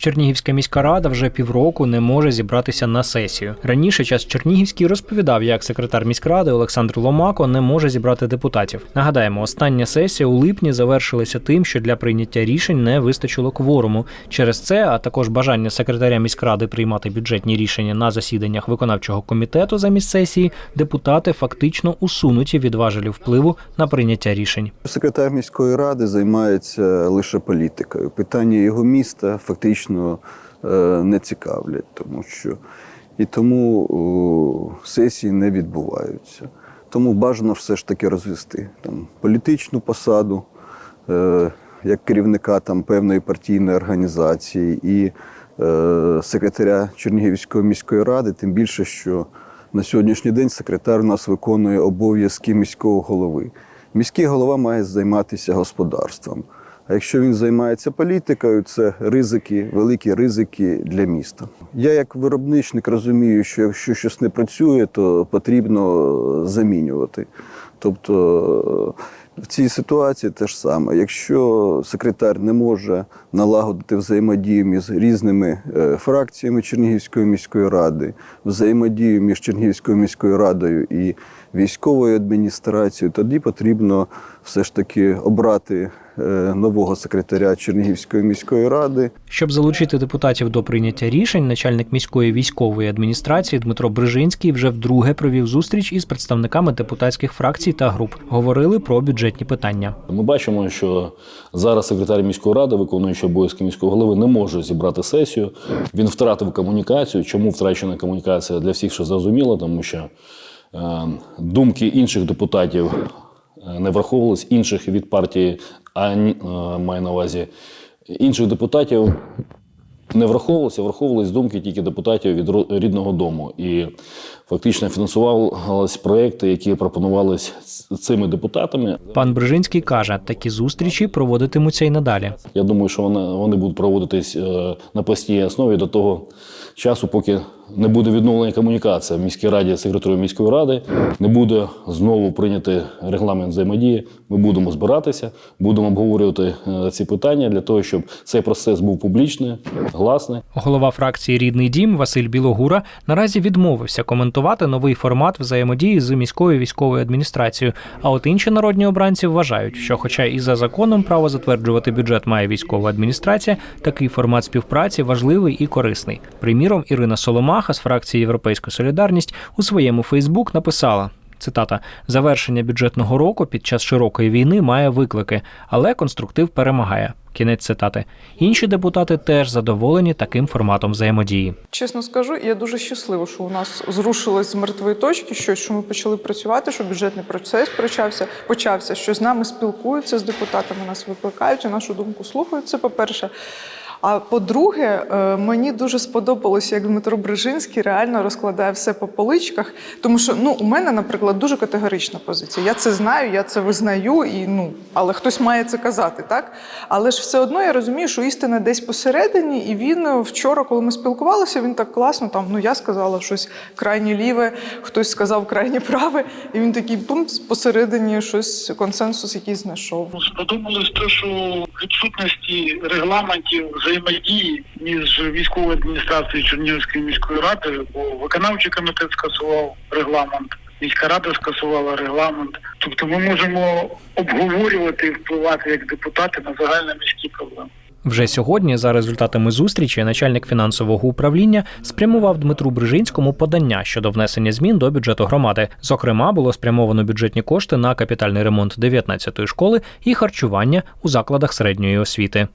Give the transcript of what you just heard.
Чернігівська міська рада вже півроку не може зібратися на сесію. Раніше час Чернігівський розповідав, як секретар міськради Олександр Ломако не може зібрати депутатів. Нагадаємо, остання сесія у липні завершилася тим, що для прийняття рішень не вистачило кворуму. Через це, а також бажання секретаря міськради приймати бюджетні рішення на засіданнях виконавчого комітету замість сесії, депутати фактично усунуті від важелів впливу на прийняття рішень. Секретар міської ради займається лише політикою. Питання його міста фактично е, не цікавлять, тому що і тому сесії не відбуваються. Тому бажано все ж таки розвести там політичну посаду е, як керівника там певної партійної організації і е, секретаря Чернігівської міської ради, тим більше, що на сьогоднішній день секретар у нас виконує обов'язки міського голови. Міський голова має займатися господарством. А якщо він займається політикою, це ризики, великі ризики для міста. Я як виробничник розумію, що якщо щось не працює, то потрібно замінювати. Тобто е, в цій ситуації те ж саме. Якщо секретар не може налагодити взаємодію між різними е, фракціями Чернігівської міської ради, взаємодію між Чернігівською міською радою і військовою адміністрацією, тоді потрібно все ж таки обрати е, нового секретаря Чернігівської міської ради. Щоб залучити депутатів до прийняття рішень, начальник міської військової адміністрації Дмитро Брижинський вже вдруге провів зустріч із представниками депутатських фракцій та груп. Говорили про бюджетні питання. Ми бачимо, що зараз секретар міської ради, виконуючи обов'язки міського голови, не може зібрати сесію. Він втратив комунікацію. Чому втрачена комунікація для всіх ще зрозуміло, тому що е, думки інших депутатів е, не враховувались, інших від партії, а е, маю на увазі інших депутатів не враховувалися, враховувались думки тільки депутатів від рідного дому. І фактично фінансувались проекти, які пропонувались цими депутатами. Пан Брижинський каже, такі зустрічі проводитимуться і надалі. Я думаю, що вони, вони будуть проводитись е, на постійній основі до того часу, поки не буде відновлена комунікація в міській раді з секретарем міської ради, не буде знову прийняти регламент взаємодії. Ми будемо збиратися, будемо обговорювати е, ці питання для того, щоб цей процес був публічний, гласний. Голова фракції Рідний дім Василь Білогура наразі відмовився коментувати новий формат взаємодії з міською військовою адміністрацією. А от інші народні обранці вважають, що, хоча і за законом право затверджувати бюджет має військова адміністрація, такий формат співпраці важливий і корисний. Приміром, Ірина Соломаха з фракції Європейська Солідарність у своєму Фейсбук написала. Цитата: завершення бюджетного року під час широкої війни має виклики, але конструктив перемагає. Кінець цитати. Інші депутати теж задоволені таким форматом взаємодії. Чесно скажу, я дуже щаслива, що у нас зрушилось з мертвої точки щось, що ми почали працювати, що бюджетний процес почався, почався, що з нами спілкуються з депутатами, нас викликають, нашу думку слухають. Це по-перше. А по-друге, е, мені дуже сподобалося, як Дмитро Брижинський реально розкладає все по поличках. Тому що ну, у мене, наприклад, дуже категорична позиція. Я це знаю, я це визнаю, і ну, але хтось має це казати, так? Але ж все одно я розумію, що істина десь посередині, і він е, вчора, коли ми спілкувалися, він так класно там. Ну я сказала щось крайнє ліве, хтось сказав крайнє праве, і він такий пум посередині щось консенсус якийсь знайшов. Сподобалось те, що відсутності регламентів взаємодії між військовою адміністрацією Чернігівської міської ради, бо виконавчий комітет скасував регламент, міська рада скасувала регламент. Тобто ми можемо обговорювати і впливати як депутати на загальноміські проблеми. Вже сьогодні, за результатами зустрічі, начальник фінансового управління спрямував Дмитру Брижинському подання щодо внесення змін до бюджету громади. Зокрема, було спрямовано бюджетні кошти на капітальний ремонт 19-ї школи і харчування у закладах середньої освіти.